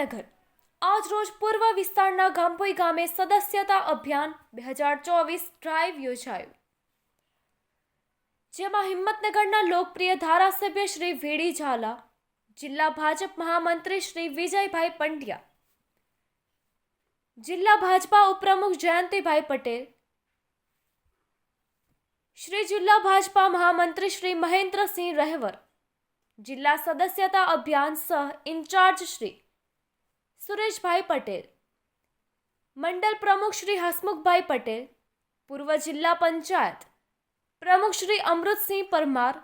नगर आज रोज पूर्व विस्तारना गांवपोई गांव में सदस्यता अभियान 2024 ड्राइव યોજાયા જેમાં હિંમતનગરના લોકપ્રિય ધારાસભ્ય શ્રી વીડી ઝાલા જિલ્લા ભાજપ મહામંત્રી શ્રી વિજયભાઈ પંડ્યા જિલ્લા ભાજપ ઉપપ્રમુખ જયંતિભાઈ પટેલ શ્રી જિલ્લા ભાજપ મહામંત્રી શ્રી મહેન્દ્રસિંહ રહેવર જિલ્લા સદસ્યતા અભિયાન સહ ઇન્ચાર્જ શ્રી सुरेश भाई पटेल मंडल प्रमुख श्री हसमुख भाई पटेल पूर्व जिला पंचायत प्रमुख श्री अमृत सिंह परमार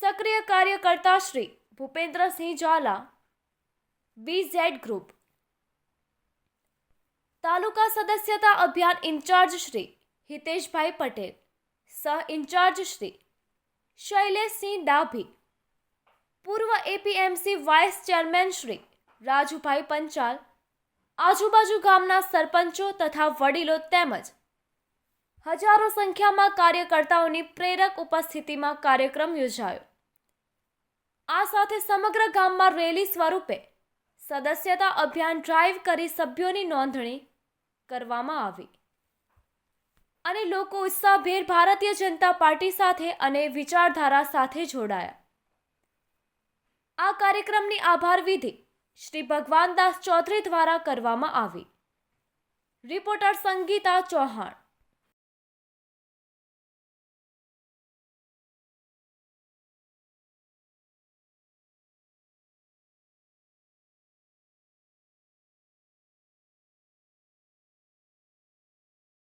सक्रिय कार्यकर्ता Shri Bhupendra Singh Jwala B Z group taluka सदस्यता अभियान इंचार्ज श्री हितेश भाई पटेल सह इंचार्ज श्री शैलेश सिंह डाभी पूर्व APMC vice chairman Shri Rajubhai Panchal આજુબાજુ ગામના સરપંચો તથા વડીલો તેમજ હજારો સંખ્યામાં કાર્યકર્તાઓની પ્રેરક ઉપસ્થિતિમાં કાર્યક્રમ યોજાયો આ સાથે સમગ્ર ગામમાં રેલી સ્વરૂપે સદસ્યતા અભિયાન ડ્રાઈવ કરી સભ્યોની નોંધણી કરવામાં આવી અને લોકો ઉત્સાહભેર ભારતીય જનતા પાર્ટી સાથે અને વિચારધારા સાથે જોડાયા આ કાર્યક્રમની આભાર વિધિ શ્રી ભગવાનદાસ ચૌધરી દ્વારા કરવામાં આવી રિપોર્ટર સંગીતા ચૌહાણ